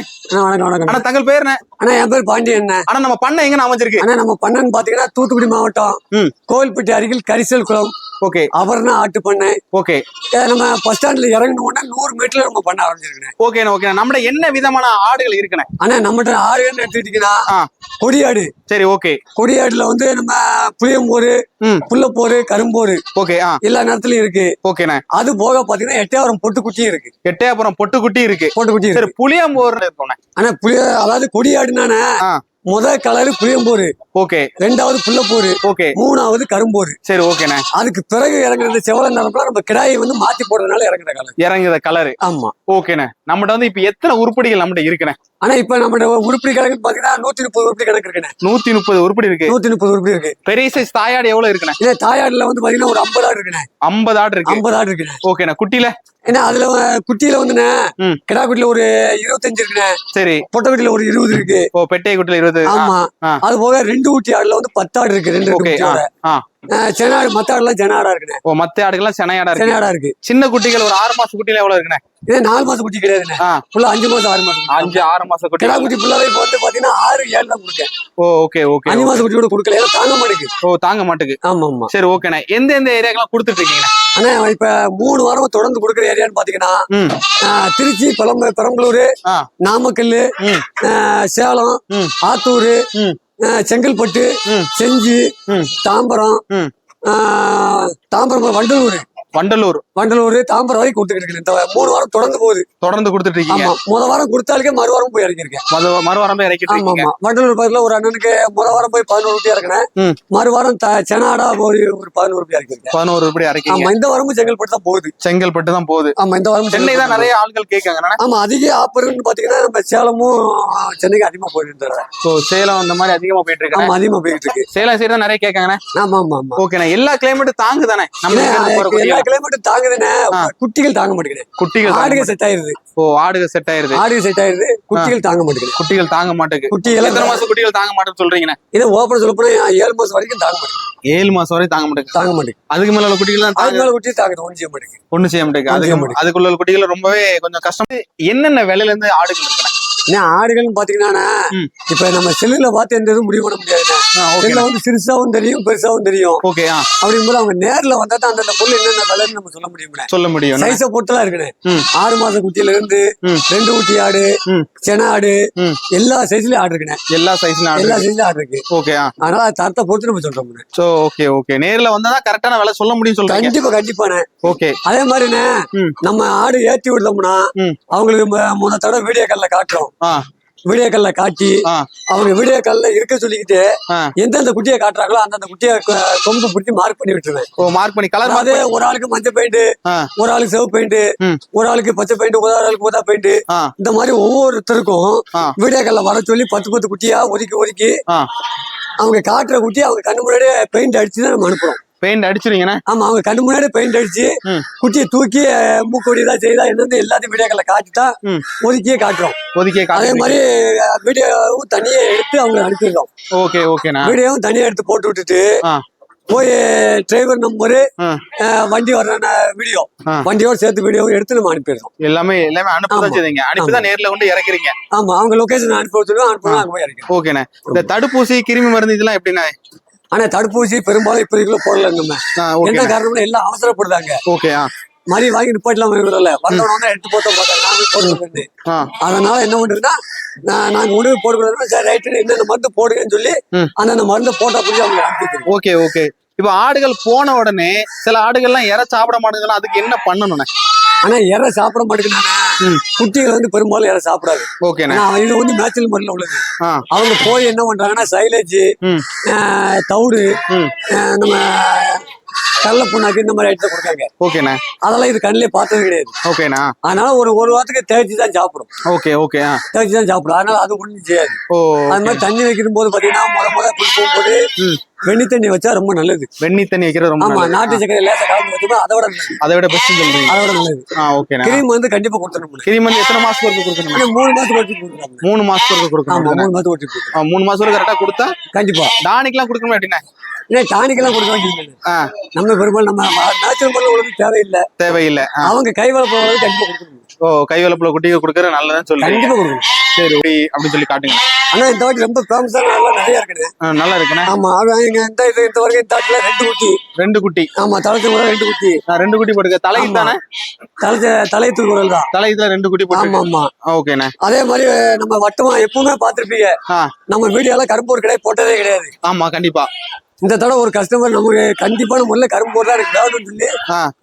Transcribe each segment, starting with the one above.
வணக்கம் வணக்கம். அண்ணா தங்கள் பேர் என்ன? அண்ணா என் பேர் பாண்டியன் அண்ணா. நம்ம பண்ண எங்க அமைஞ்சிருக்கு? அண்ணா நம்ம பண்ணன்னு பாத்தீங்கன்னா தூத்துக்குடி மாவட்டம். கோவில்பட்டி அருகில் கரிசல் குளம். ஓகே அபர்ணா ஆட்டு பண்ணை. ஓகே நம்ம பஸ் ஸ்டாண்ட்ல இறங்கின உடனே நூறு மீட்டர்ல நம்ம பண்ண ஆரம்பிச்சிருக்கேன் ஓகேண்ணா ஓகே நம்மட என்ன விதமான ஆடுகள் இருக்குண்ணே? அண்ணா நம்மகிட்ட ஆடுன்னு எடுத்துக்கிட்டீங்கன்னா. கொடியாடு. சரி ஓகே கொடியாடுல வந்து நம்ம புளியம்போரு புள்ளப்போரு கரும்போரு ஓகே எல்லா நேரத்துலயும் இருக்கு. ஓகேண்ணே அது போக பாத்தீங்கன்னா எட்டையாவரம் பொட்டுக்குட்டியும் இருக்கு. எட்டயபுரம் பொட்டுக்குட்டி இருக்கு. பொட்டுக்குட்டி சரி புளியம்போர் இருக்கோண்ணே ஆனா புளிய அதாவது கொடியாடுனானே ஆ முத கலரு புளியம்போரு. ஓகே ரெண்டாவது புள்ளப்போரு. ஓகே மூணாவது கரும்போரு. சரி ஓகேண்ணே அதுக்கு பிறகு இறங்குறது செவல நிரப்பலாம் நம்ம கிடாயை வந்து மாத்தி போடுறதுனால இறங்குற காலம் இறங்குத கலரு ஆமா. ஓகேண்ணே நம்மகிட்ட வந்து இப்ப எத்தனை உருப்படிகள் நம்மகிட்ட இருக்குண்ணே? ஆனா இப்ப நம்ம உருப்படி கணக்கு பாத்தீங்கன்னா நூத்தி முப்பது உருப்படி கணக்கு இருக்குண்ணே. நூத்தி முப்பது உருப்படி இருக்கு. நூத்தி முப்பது உருப்படி இருக்கு. பெரிய சைஸ் தாயாடு எவ்வளவு இருக்குண்ணே? இதே தாயாடுல வந்து பாத்தீங்கன்னா ஒரு ஐம்பது ஆடு இருக்குண்ணே. ஐம்பது ஆடு இருக்கு. ஐம்பது ஆடு இருக்குண்ணே. ஓகேண்ணே குட்டியில? ஏன்னா அதுல குட்டியில வந்துண்ணே. கிடா குட்டியில ஒரு இருபத்தஞ்சு இருக்குண்ணே. சரி. பொட்டை குட்டியில ஒரு இருபது இருக்கு. ஓ பெட்டை குட்டியில இருபது. ஆமா. அது போக ரெண்டு ஊட்டி ஆடுல வந்து பத்து ஆடு இருக்கு ரெண்டு குட்டியோட. செனாடு மத்த ஆடுலாம் செனாடா இருக்குண்ணே. ஓ மத்த ஆடுகள்லாம் செனையாடா இருக்கு. செனாடா இருக்கு. சின்ன குட்டிகள் ஒரு ஆறு மாச குட்டியில எவ்வளவு இருக்குண்ணே? இதே நாலு மாசம் குட்டி கிடையாதுண்ணே. ஃபுல்லா அஞ்சு மாசம் ஆறு மாசம். அஞ்சு ஆறு மாச குட்டி. கிடா குட்டி ஃபுல்லாவே வந்து பாத்தீங்கன்னா ஆறு ஏழு தான் கொடுக்கேன் ஓ ஓகே ஓகே அஞ்சு மாசம் குட்டி கூட கொடுக்கல. ஏன்னா தாங்க மாட்டேங்குது. ஓ தாங்க மாட்டுக்கு ஆமா ஆமா. சரி ஓகேண்ணே. எந்த எந்த ஏரியாக்கெல்லாம் கொடுத்துட்டு இருக்கீங்கண்ணே? ஆனா இப்ப மூணு வாரம் தொடர்ந்து கொடுக்குற ஏரியான்னு பாத்தீங்கன்னா திருச்சி பெரம்ப பெரம்பலூர் நாமக்கல் சேலம் ஆத்தூர் செங்கல்பட்டு செஞ்சி தாம்பரம் தாம்பரம் வண்டலூர். வண்டலூர். வண்டலூர் தாம்பரம் வரைக்கும் கொடுத்துக்கிட்டு இருக்கேன் இந்த மூணு வாரம் தொடர்ந்து போகுது. தொடர்ந்து கொடுத்துட்டு இருக்கீங்க. முத வாரம் கொடுத்தாலுக்கே மறு வாரம் போய் இறங்கியிருக்கேன். மறு மறுவாரம் இறக்கிட்டு ஆமா ஆமா. வண்டலூர் பக்கத்துல ஒரு அண்ணனுக்கு முத வாரம் போய் பதினோரு ரூபாய் இறங்கினேன் ம். மறு வாரம் செனாடா ஒரு ஒரு பதினோரு ரூபாய் இறக்கியிருக்கேன். பதினோரு ரூபாய் இறக்கீங்க. ஆமா இந்த வாரமும் செங்கல்பட்டு தான் போகுது. செங்கல்பட்டு தான் போகுது. ஆமா இந்த வாரம் சென்னை தான் நிறைய ஆட்கள் கேட்காங்க. ஆமா அதிக ஆப்பர்னு பாத்தீங்கன்னா நம்ம சேலமும் சென்னைக்கு அதிகமா போயிட்டு இருந்தோம் ஸோ சேலம் அந்த மாதிரி அதிகமா போயிட்டு இருக்கேன்? ஆமா அதிகமா போயிட்டு இருக்கு. சேலம் சைடு தான் நிறைய கேட்காங்கண்ணே ஆமா ஆமா ஆமா. ஓகேண்ணே எல்லா கிளைமேட்டும் தாங்கு தானே நம்ம கிளைமேட்டும் தாங்குதுன்னு. குட்டிகள் தாங்க மாட்டேங்குது. குட்டிகள் தாங்க ஆடுகள். செட் ஆயிருது. ஓ ஆடுக செட் ஆயிருது. ஆடுகள் செட் ஆயிருது. குட்டிகள் தாங்க மாட்டேங்குது. குட்டிகள் தாங்க மாட்டுக்கு குட்டிகள் எத்தனை மாசம் குட்டிகள் தாங்க மாட்டேன்னு சொல்றீங்கண்ணே? இதை ஓப்பன் சொல்ல போனா ஏழு மாசம் வரைக்கும் தாங்க மாட்டேங்குது. ஏழு மாசம் வரை தாங்க மாட்டேங்குது. தாங்க மாட்டேங்குது. அதுக்கு மேல குட்டிகள் தான் அதுக்கு தாங்க மேல குட்டி தாங்குது. ஒன்றும் செய்ய மாட்டேங்குது. ஒண்ணு செய்ய மாட்டேங்குது. அதுக்கு அதுக்குள்ள குட்டிகள் ரொம்பவே கொஞ்சம் கஷ்டம். என்னென்ன விலையில இருந்து ஆடுகள் இருக்குண்ணே? ஏன்னா ஆடுகள்னு பாத்தீங்கன்னா. இப்ப நம்ம செல்லுல பார்த்து எந்த இதுவும் முடிவு பண்ண முடியாதுண்ணே. செல்ல வந்து சிறுசாவும் தெரியும் பெருசாவும் தெரியும். ஓகே ஆ. அப்படிங்கும்போது அவங்க நேர்ல வந்தா தான் அந்தந்த பொருள் என்னென்ன விலைன்னு நம்ம சொல்ல முடியும்ண்ணே. சொல்ல முடியும் சைஸை பொறுத்தலாம் இருக்குண்ணே. ஆறு மாச குட்டியில இருந்து. ரெண்டு குட்டி ஆடு. சென ஆடு. எல்லா சைஸ்லயும் ஆடு இருக்குண்ணே. எல்லா சைஸ்ல எல்லா ஆடு சைஸ்லயும் ஆடு இருக்கு. ஓகே ஆ. அதனால அது தரத்தை பொறுத்து நம்ம சொல்றோம்ண்ணே. So okay okay. நேர்ல வந்தா தான் கரெக்டான விலை சொல்ல முடியும் சொல்றீங்க. கண்டிப்பா கண்டிப்பாண்ணே. ஓகே. அதே மாதிரிண்ணே. நம்ம ஆடு ஏத்தி விடுதோம்னா. அவங்களுக்கு முத தடவை வீடியோ கால்ல காட்டுறோம். வீடியோ கால்ல காட்டி அவங்க வீடியோ கால்ல இருக்க சொல்லிக்கிட்டு எந்தெந்த குட்டியை காட்டுறாங்களோ அந்தந்த குட்டியை கொம்பு பிடிச்சி மார்க் பண்ணி விட்டுருவேன். மார்க் பண்ணி கலர் ஒரு ஆளுக்கு மஞ்சள் பெயிண்ட் ஒரு ஆளுக்கு சிவப்பு பெயிண்ட். ஒரு ஆளுக்கு பச்சை பெயிண்ட் ஒரு ஆளுக்கு ஊதா பெயிண்ட் இந்த மாதிரி ஒவ்வொருத்தருக்கும். வீடியோ கால்ல வர சொல்லி பத்து பத்து குட்டியா ஒதுக்கி ஒதுக்கி அவங்க காட்டுற குட்டி அவங்க கண்ணு முன்னாடியே பெயிண்ட் அடிச்சு தான் நம்ம அனுப்புறோம். பெயிண்ட் அடிச்சிருங்கண்ணே ஆமா அவங்க கண்ணு முன்னாடி பெயிண்ட் அடிச்சு. குட்டியை தூக்கி அஹ், மூக்கு இதா செய்தா என்னது எல்லாத்தையும் வீடியோ கால்ல காட்டி தான் ஒதுக்கியே காட்டுறோம். ஒதுக்கிய அதே மாதிரி வீடியோவும் தனியா எடுத்து அவங்க அனுப்பிடுறோம். ஓகே ஓகேண்ணா. வீடியோவும் தனியா எடுத்து போட்டு விட்டுட்டு போய் டிரைவர் நம்பரு வண்டி வர்ற வீடியோ. வண்டியோட சேர்த்து வீடியோவும் எடுத்து நம்ம அனுப்பிடுறோம். எல்லாமே எல்லாமே அனுப்பதான் ஆமா. செய்தீங்க. அனுப்பிதான் நேர்ல கொண்டு இறக்குறீங்க. ஆமா அவங்க லொகேஷன் அனுப்பி வச்சுருவோம் அனுப்பணும் அங்க போய் இறக்கிறோம். ஓகேண்ணே. இந்த தடுப்பூசி கிருமி மருந்து இதெல்லாம் எப்படிண்ணே ஆனா தடுப்பூசி பெரும்பாலும் இப்போதைக்குள்ள போடல நம்ம ஆ என்ன காரணம்னா எல்லாம் அவசரப்படுதாங்க. ஓகே மாதிரி வாங்கி நிப்பாட்டலாம் வரல வந்தவன வந்து எடுத்து போட்ட பார்த்தாங்க நாங்க போடுறது ஆ. அதனால என்ன பண்றதுன்னா நான் நாங்க உணவு போடுறதுனா சரி ரைட்டு என்னென்ன மருந்து போடுங்கன்னு சொல்லி. அந்தந்த மருந்து போட்டா புரிஞ்சு அவங்க ஓகே ஓகே இப்ப ஆடுகள் போன உடனே சில ஆடுகள்லாம் இற சாப்பிட மாட்டேங்குதுன்னா அதுக்கு என்ன பண்ணணும்ண்ணே ஆனா இறை சாப்பிட மாட்டேங்கிறானே. ம். குட்டிகள் வந்து பெரும்பாலும் இறை சாப்பிடாது. ஆனா இது வந்து மேய்ச்சல் முறையில் உள்ளது. அவங்க போய் என்ன பண்றாங்கன்னா சைலேஜ் தவிடு நம்ம கடல புண்ணாக்கு இந்த மாதிரி ஐட்டத்தை கொடுக்காங்க ஓகேண்ணே அதெல்லாம் இது கண்ணிலே பார்த்தது கிடையாது. ஓகேண்ணா அதனால ஒரு ஒரு வாரத்துக்கு தேய்ச்சி தான் சாப்பிடும். ஓகே ஓகே தேய்ச்சி தான் சாப்பிடும். அதனால அது ஒண்ணும் செய்யாது. ஓ அது மாதிரி தண்ணி வைக்கும் போது பாத்தீங்கன்னா முத முத குடி போகும்போது ம். வெண்ணி தண்ணி வச்சா ரொம்ப நல்லது. வெண்ணி தண்ணி வைக்கிறது ரொம்ப ஆமா. நாட்டு சக்கரை லேசா கலந்து வச்சோம்னா அதோட நல்லது. அதை விட பெஸ்ட் சொல்றீங்க. அதோட நல்லது. ஆ ஓகேண்ணா கிரீம் வந்து கண்டிப்பா கொடுத்துடணும் கிரி மருந்து எத்தனை மாசத்துக்கு ஒருக்க கொடுக்கணும்? மூணு மாசத்துக்கு வச்சு கொடுக்குறாங்க மூணு மாசத்துக்கு ஒருக்க ஆமா கொடுக்கணும் மூணு மாசத்துக்கு வச்சு கொடுக்குறாங்க ஆ, மூணு மாசம் கரெக்டா கொடுத்தா? கண்டிப்பா. டானிக்லாம் கொடுக்கணும் எப்படின்னா ஏன்னா டானிக்கெல்லாம் கொடுக்க வேண்டியது நம்ம பெரும்பாலும் நம்ம நேச்சுரல் பொருள் உங்களுக்கு தேவையில்லை. தேவையில்லை. அவங்க கை வளர்ப்பு கண்டிப்பா கொடுக்கணும். ஓ கை வளப்புல குட்டிக்கு கொடுக்கறது நல்லதுன்னு சொல்றீங்க. கண்டிப்பா கொடுக்கணும். சரி அப்படி அப்படின்னு சொல்லி காட்டுங்க. ஆனா இந்த வாட்டி ரொம்ப ஃபேமஸான நல்லா நிறைய இருக்குண்ணே ஆ, நல்லா இருக்குண்ணே. ஆமா அது இங்க இந்த இது இந்த வரைக்கும் இந்த ரெண்டு குட்டி. ரெண்டு குட்டி. ஆமா தலைச்சு கூட ரெண்டு குட்டி. ஆ, ரெண்டு குட்டி போட்டுக்க. தலைக்கு தானே தலைச்ச தலையத்து குரல் தான். தலைக்கு ரெண்டு குட்டி போட்டு ஆமா ஆமா. ஓகேண்ணே. அதே மாதிரி நம்ம வட்டமா எப்பவுமே பார்த்திருப்பீங்க. ஆ. நம்ம வீடியோல கரும்பூர் கிடையாது போட்டதே கிடையாது. ஆமா கண்டிப்பா. இந்த தடவை ஒரு கஸ்டமர் நமக்கு கண்டிப்பான முறையில கரும்பூர் தான் எனக்கு வேணும்னு சொல்லி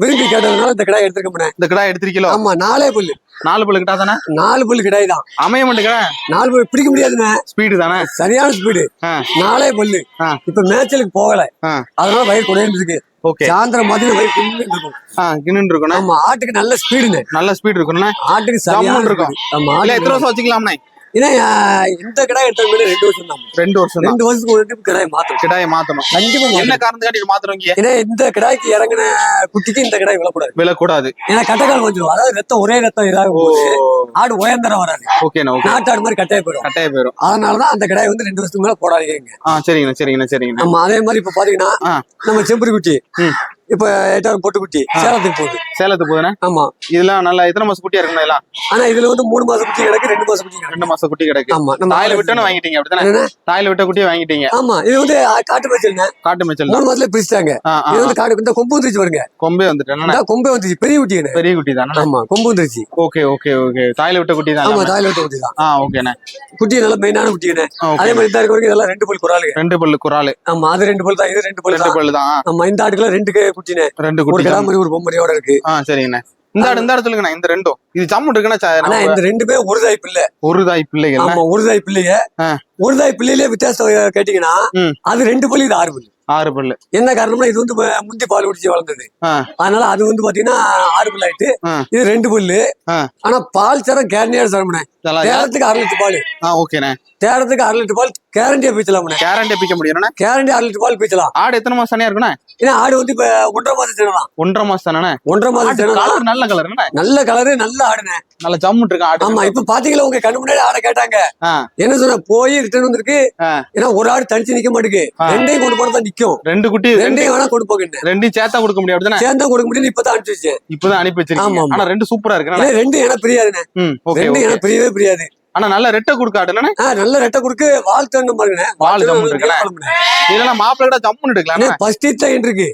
விரும்பி கேட்டதுனால இந்த கிடாய் எடுத்துக்க முடியும் இந்த கிடா எடுத்திருக்கீங்களோ? ஆமா நாலே புல்லு. நாலு பல்லு கிட்டா தானே? நாலு புல்லு கிடாய் தான். அமைய மாட்டேங்கிற? நாலு புல்லு பிடிக்க முடியாதுண்ணே. ஸ்பீடு தானே? சரியான ஸ்பீடு நாலே புல்லு. இப்ப மேய்ச்சலுக்கு போகல. அதனால வயிறு குறையிட்டு இருக்கு ஓகே. சாயந்தரம் மாதிரி இருக்கும் ஆ கின்னு இருக்குண்ணே ஆமா ஆட்டுக்கு நல்ல ஸ்பீடுங்க நல்ல ஸ்பீடு இருக்குண்ணே ஆட்டுக்கு சரியான இருக்கும். ஆமா எத்தனை வருஷம் வச்சுக்கலாம்ண்ணே? ஏன்னா இந்த கிடாய் எடுத்த மாதிரி ரெண்டு வருஷம் தான் ரெண்டு வருஷம் ரெண்டு வருஷத்துக்கு ஒரு டைம் கிடாய் மாத்தணும். கிடாயை மாத்தணும். கண்டிப்பா என்ன மாத்தணும். காரணத்துக்காண்டி இது மாத்துறவங்க ஏன்னா இந்த கிடாய்க்கு இறங்கின குட்டிக்கு இந்த கிடாய் விழக்கூடாது. விழக்கூடாது. ஏன்னா கட்டைக்கால் வந்துடும் அதாவது ரத்தம் ஒரே ரத்தம் இதாகும் ஆடு உயர்ந்தரம் வராது. ஓகேண்ணா ஓகே நாட்டாடு மாதிரி கட்டையை போயிடும். கட்டாய போயிரும் அதனாலதான் அந்த கிடாய் வந்து ரெண்டு வருஷத்துக்கு மேல போடாதீங்க. சரிங்கண்ணா சரிங்கண்ணா சரிங்கண்ணா. நம்ம அதே மாதிரி இப்ப பாத்தீங்கன்னா நம்ம செம்பரி குட்டி. ம். இப்ப எட்டாவது பொட்டு குட்டி. சேலத்துக்கு போகுது. சேலத்துக்கு போகுதுண்ணே ஆமா. இதெல்லாம் நல்லா எத்தனை மாசம் குட்டியா இருக்குண்ணா இதெல்லாம்? ஆனா இதுல வந்து மூணு மாசம் குட்டி கிடக்கு ரெண்டு மாசம் குட்டி ரெண்டு மாசம் குட்டி கிடக்கு. ஆமா நம்ம தாயில விட்டோன்னு வாங்கிட்டீங்க அப்படித்தானே? தாயில விட்ட குட்டியை வாங்கிட்டீங்க. ஆமா இது வந்து காட்டு மேய்ச்சல்ங்க காட்டு மேய்ச்சல் மூணு மாசத்துல பிரிச்சுட்டாங்க. இது வந்து காடு இந்த கொம்பு வந்துருச்சு பாருங்க. கொம்பே வந்துட்டேன் கொம்பே வந்துருச்சு பெரிய குட்டிங்க பெரிய குட்டி தானே ஆமா கொம்பு வந்துருச்சு. Okay okay okay. தாயில விட்ட குட்டி ஆமா தான் தாயில விட்ட குட்டி தான். ஆ ஓகேண்ணே. குட்டி நல்ல மெயினான குட்டிங்கண்ணே ஓகே. அதே மாதிரி இந்த இருக்க இதெல்லாம் ரெண்டு பல் குறாளுங்க. ரெண்டு பல்லு குறாலு ஆமா அது ரெண்டு பல் தான் இது ரெண்டு பல் ரெண்டு தான். பல்லு தான். ஆமா இந்த ஆட்டுக்குள்ள ரெண்டு குட்டினே ரெண்டு குட்டி. கிடாமரி ஒரு பொம்மரியோட இருக்கு. ஆ சரிங்கண்ணே. இந்த இந்த ஆடு சொல்லுங்கண்ணா இந்த ரெண்டும். இது ஜம்மு இருக்குண்ணா சா- ஆனா நம்ம இந்த ரெண்டுமே ஒரு தாய் பிள்ளை. ஒரு தாய் பிள்ளைகள் ஆமா ஒரு தாய் பிள்ளைங்க. ஒரு தாய் பிள்ளையிலே வித்தியாசம் கேட்டீங்கன்னா. அது ரெண்டு பல்லு இது ஆறு பல்லு ஆறு பல்லு என்ன காரணம்னா இது வந்து முந்தி பால் குடிச்சு வளர்ந்தது. அதனால அது வந்து பாத்தீங்கன்னா ஆறு பல்லு ஆயிட்டு. இது ரெண்டு பல்லு ஆனா பால் சரம் கேரண்டியா நல்லா தேரத்துக்கு அரை லிட்டர் பால். ஆ ஓகேண்ணே. தேரத்துக்கு அரை லிட்டர் பால் கேரண்டியா பீச்சலாம்ண்ணே. கேரண்டே பிக்க முடியும்ண்ணே கேரண்டி அரை லிட்டர் பால் பீச்சலாம் ஆடு எத்தனை மாசம் தனியா இருக்குண்ணே? ஏன்னா ஆடு வந்து இப்ப ஒன்றரை மாசம் ஒன்றரை மாசம் தானே? ஒன்றரை மாசம் கலர் நல்ல கலர் என்ன நல்ல கலரு நல்ல ஆடுனே நல்ல ஜம்மு இருக்கு ஆடு. ஆமா இப்ப பாத்தீங்களா உங்க கண்ணு முன்னாடி ஆடை கேட்டாங்க. என்ன சொன்ன போய் ரிட்டர்ன் வந்திருக்கு. ஏன்னா ஒரு ஆடு தனிச்சு நிக்க மாட்டேங்குது. ரெண்டையும் கொண்டு போனா தான் நிக்கும். ரெண்டு குட்டி ரெண்டு ரெண்டையும் வேணா கொண்டு ரெண்டையும் சேர்த்தா கொடுக்க முடியும் அப்படிதானே சேர்ந்தா கொடுக்க முடியும் இப்பதான் அனுப்பிச்சு இப்பதான் அனுப்பி வச்சிருக்கீங்க. ஆனா ரெண்டு சூப்பரா இருக்கு ஏன்னா ரெண்டு எனக்கு பிரியாதுண்ணே. ரெண்டு எனக்கு பிரியவே பிரியாது. ஆனா நல்ல ரெட்டை கொடுக்க நல்ல ரெட்டை குறுக்கு வாழ் தரணும் பாருங்கண்ணே வால் ஜம்முன்னு இருக்குண்ணே. இதெல்லாம் மாப்பிள்ளை கூட ஜம்முன்னு எடுக்கலாம் ஃபர்ஸ்ட் ஈத் தான் இருக்கு.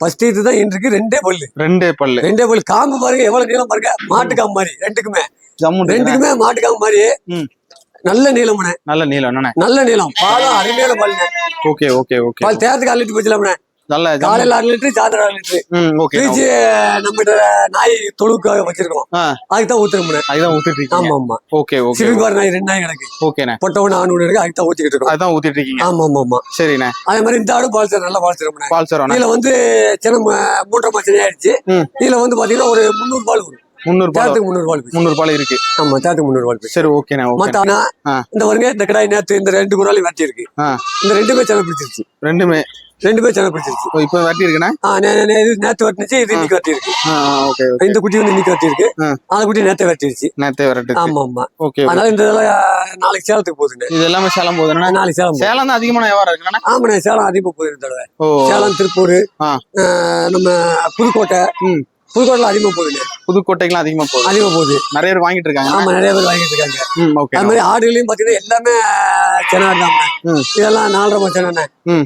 ஃபர்ஸ்ட் ஈத் தான் இருக்கு ரெண்டே பல்லு. ரெண்டே பல்லு. ரெண்டே பல்லு. காம்பு பாருங்க எவ்வளவு நீளம் பாருங்க. மாட்டு காம்பு மாதிரி ரெண்டுக்குமே. ரெண்டுக்குமே மாட்டு காம்பு மாதிரி. நல்ல நீளம்ண்ணே. நல்ல நீளம் நல்ல நீளம். பாலும் அருமையான பாலுங்க ஓகே ஓகே ஓகே. பால் தேரத்துக்கு அரை லிட்டர் போச்சலாம்ண்ணே நல்ல காலையில அரை லிட்டர் சாயந்தரம் அரை லிட்டர். ஓகே. நம்மகிட்ட நாய் தொழுவுக்காக வச்சிருக்கோம் அதுக்கு தான் ஊத்துறோம்ண்ணே அதுதான் ஊத்திட்டு இருக்கீங்க. ஆமா ஆமா ஓகே ஓகே. சிறுபார் நாய் ரெண்டு நாய் கிடக்கு. ஓகேண்ணே. பொட்டவன் ஆணு இருக்கு அதுக்கு தான் இருக்கோம் அதுதான் ஊத்திட்டு இருக்கீங்க. ஆமா ஆமா ஆமா சரிண்ணே. அதே மாதிரி இந்த ஆடும் பால் சார் நல்லா பால் சார் பால் சரவணா இதுல வந்து சின்ன மூன்றரை மாசம் ஆயிடுச்சு. இதுல வந்து பாத்தீங்கன்னா ஒரு முந்நூறு பால் வரும். முந்நூறு பால்? முந்நூறு பால் முந்நூறு பால் இருக்கு. ஆமா தேரத்துக்கு முந்நூறு பால் சரி ஓகேண்ணே ஓகே மத்த ஆனா ஆ. இந்த வருங்க இந்த கடாய் நேத்து இந்த ரெண்டு குராலையும் வெட்டி இருக்கு இந்த ரெண்டுமே சேனல் பிடிச்சிருச்சு ரெண்டுமே ரெண்டுமே சேனல் பிடிச்சிருச்சு. ஓ, இப்போ வெட்டி இருக்குண்ணே ஆ, நே- நே- இது நேத்து வெட்டினுச்சு இது இன்னைக்கு வெட்டி இருக்கு ஓகே இந்த குட்டி வந்து இன்னைக்கு வெட்டி இருக்கு. அந்த குட்டி நேத்து வெட்டிருச்சு. நேத்தே வரட்டு ஆமா ஆமா. ஓகே அதனால இந்த நாளைக்கு சேலத்துக்கு போகுதுங்க. இது எல்லாமே சேலம் போகுதுண்ணே? நாளைக்கு சேலம் போகுது. சேலம் தான் அதிகமான வியாபாரம் இருக்குண்ணே? ஆமாண்ணே சேலம் அதிகமா போகுது இந்த தடவை. சேலம் திருப்பூர் நம்ம புதுக்கோட்டை ம் புதுக்கோட்டையில அதிகமா போகுதுங்க புதுக்கோட்டைக்கெல்லாம் அதிகமா போகுது. அதிகமா போகுது. நிறைய பேர் வாங்கிட்டு இருக்காங்க. ஆமா நிறைய பேர் வாங்கிட்டு இருக்காங்க. ம் ஓகே அது மாதிரி ஆடுகளையும் பாத்தீங்கன்னா எல்லாமே செனாடு தான். இதெல்லாம் நாலரை மச்சனே ம்.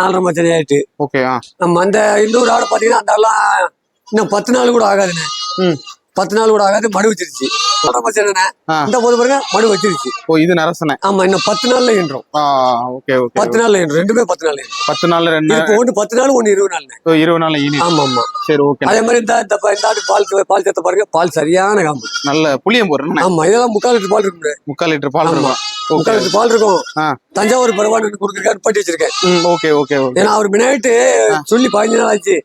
நாலரை மச்சனே ஆயிட்டு. ஓகே நம்ம அந்த இன்னொரு ஆடை பாத்தீங்கன்னா அந்த ஆடெல்லாம் இன்னும் பத்து நாள் கூட ஆகாதுண்ணே. ம். பத்து நாள் கூட ஆகாது மடு வச்சிருச்சு. இந்த போது பாருங்க மடு வச்சிருச்சு. ஓ இது நரசனை. ஆமா இன்னும் பத்து நாள்ல ஓகே ஓகே பத்து நாள்ல ஈன்றோம் ரெண்டுமே பத்து நாள் பத்து நாள்ல ரெண்டு ஒண்ணு பத்து நாள் ஒண்ணு இருபது நாள் ஓ, இருபது நாள்ல இனி. ஆமா ஆமா. சரி ஓகே. அதே மாதிரி இந்த இந்த பால் பால் சேர்த்த பாருங்க பால் சரியான காம்பு. நல்ல புளியம் போடுறேன் ஆமா இதெல்லாம் முக்கால் லிட்டர் பால் இருக்கும் முக்கால் லிட்டர் பால். இருக்கும். முக்கால் பால் இருக்கும். தஞ்சாவூர் பரவாயில்ல கொடுக்குறக்கான்னு பட்டி வச்சிருக்கேன். ஓகே ஓகே ஏன்னா அவர் மினாயிட்டு சொல்லி பதினஞ்சு நாள் ஆச்சு.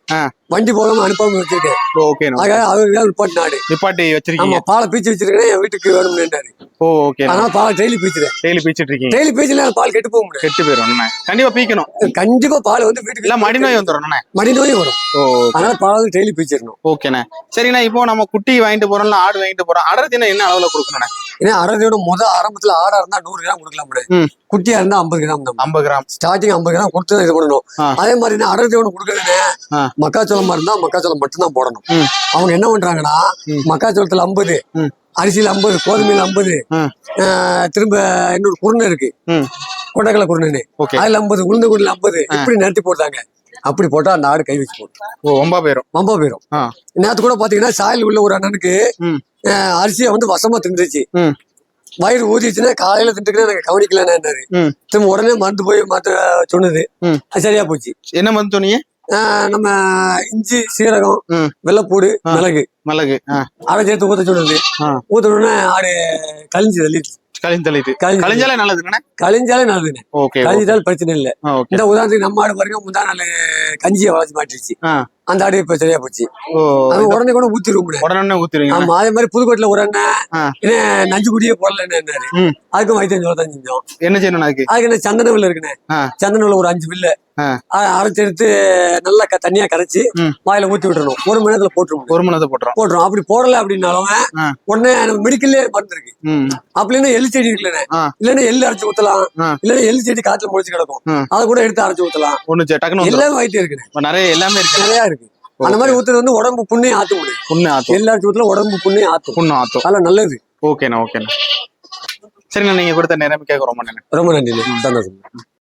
வண்டி போகாம அனுப்பாம வச்சிருக்கேன். ஓகே ஆக அவருக்கு நிப்பாட்டு நாடு. நிப்பாட்டி வச்சிருக்கீங்க. பாலை பீச்சு வச்சிருக்கேன் என் வீட்டுக்கு வேணும்னுட்டாரு ஓ ஓகே அதனால பாலை டெய்லி பீச்சுறேன். டெய்லி பீச்சிட்டு இருக்கீங்க. டெய்லி பீச்சுல பால் கெட்டு போக முடியாது. கெட்டு போயிடும். கண்டிப்பா பீக்கணும். கண்டிப்பா பால் வந்து வீட்டுக்கு இல்ல மடி நோய் வந்துடும். மடி நோயும் வரும். ஓ அதனால பால் டெய்லி பீச்சிடணும். ஓகேண்ணே. சரிண்ணா இப்போ நம்ம குட்டி வாங்கிட்டு போறோம்ல ஆடு வாங்கிட்டு போறோம். அடர்த்தினா என்ன அளவுல கொடுக்கணும்ண்ணே? ஏன்னா அறதையோட முத ஆரம்பத்துல ஆடா இருந்தா நூறு கிராம் கொடுக்கலாம். குட்டியா இருந்தா ஐம்பது கிராம் தான் ஐம்பது கிராம் ஸ்டார்டிங் ஐம்பது கிராம் கொடுத்து இது பண்ணணும். அதே மாதிரி கொடுக்குறேன்னு ஆ. மக்காச்சோளமா இருந்தா மக்காச்சோளம் மட்டும்தான் போடணும். அவங்க என்ன பண்றாங்கன்னா. மக்காச்சோளத்துல ஐம்பது. அரிசியில் ஐம்பது கோதுமையில் ஐம்பது. திரும்ப இன்னொரு குருணை இருக்கு கொண்டக்கடலை குருணைன்னு அதுல ஐம்பது உளுந்த குருணில் ஐம்பது இப்படி நிறுத்தி போட்டாங்க அப்படி போட்டா அந்த ஆடு கை வச்சு போடும் ஓ ஒம்பா போயிரும். ரொம்ப போயிடும் நேற்று கூட பாத்தீங்கன்னா சாயல் உள்ள ஒரு அண்ணனுக்கு அரிசியை வந்து வசமா தின்றுச்சு வயிறு ஊதிச்சுன்னா காலையில தின்றுக்குன்னா எனக்கு கவனிக்கலன்னாரு திரும்ப உடனே மருந்து போய் மாத்த சொன்னது. சரியா போச்சு. என்ன வந்து சொன்னீங்க? நம்ம இஞ்சி சீரகம் வெள்ளைப்பூடு. மிளகு. மிளகு அதை சேர்த்து ஊத்த சொன்னது. உடனே ஆடு கழிஞ்சு தள்ளிடுச்சு. கழிஞ்சு தள்ளிட்டு கழிஞ்சு கழிஞ்சாலே நல்லதுண்ணே ஓகே பிரச்சனை இல்லை. இந்த உதாரணத்துக்கு நம்ம ஆடு பாருங்க முந்தா நாள் கஞ்சியை வளைச்சு மாட்டிருச்சு. ஆ. அந்த ஆடு இப்ப சரியா போச்சு. அது உடனே கூட ஊத்திருவோம் உடனே ஊத்திடுவீங்க ஆமா அதே மாதிரி புதுக்கோட்டையில ஒரு அண்ணன் நஞ்சு குடியே போடலன்னு அதுக்கும் தான் செஞ்சோம். என்ன செய்யணும் அதுக்கு? அதுக்கு என்ன சந்தன வில்ல இருக்குண்ணே. சந்தன ஒரு அஞ்சு வில்ல. ஆ. அரைச்சு எடுத்து நல்லா தண்ணியா கரைச்சு வாயில ஊத்தி விட்டுறணும். ஒரு மணி நேரத்துல போட்டுருவோம். ஒரு மணி நேரத்தை போட்டுரும் போட்டுரும் அப்படி போடல அப்படின்னாலும் உடனே நம்ம மெடிக்கல்லே மருந்து இருக்கு. அப்படின்னா எள்ளு செடி இருக்குல்லண்ணே. இல்லைன்னா எள்ளு அரைச்சு ஊத்தலாம். இல்லைன்னா எள்ளு செடி காத்துல முளைச்சு கிடக்கும். அதை கூட எடுத்து அரைச்சு ஊத்தலாம். ஒண்ணு வந்துரும். எல்லாமே இருக்குண்ணே. இப்ப நிறைய எல்லாமே இருக்கு. நிறைய இருக்கு. அந்த மாதிரி ஊத்துறது வந்து உடம்பு புண்ணையும் ஆத்து முடியும் புண்ணு ஆத்தும். எல்லா ஊத்துல உடம்பு புண்ணையும் ஆத்தும். புண்ணு ஆத்தும். அதெல்லாம் நல்லது. ஓகேண்ணா ஓகேண்ணா. சரிண்ணா நீங்க கொடுத்த நேரம் கேட்க ரொம்ப நன்றி. ரொம்ப நன்றி சந்தோஷம்.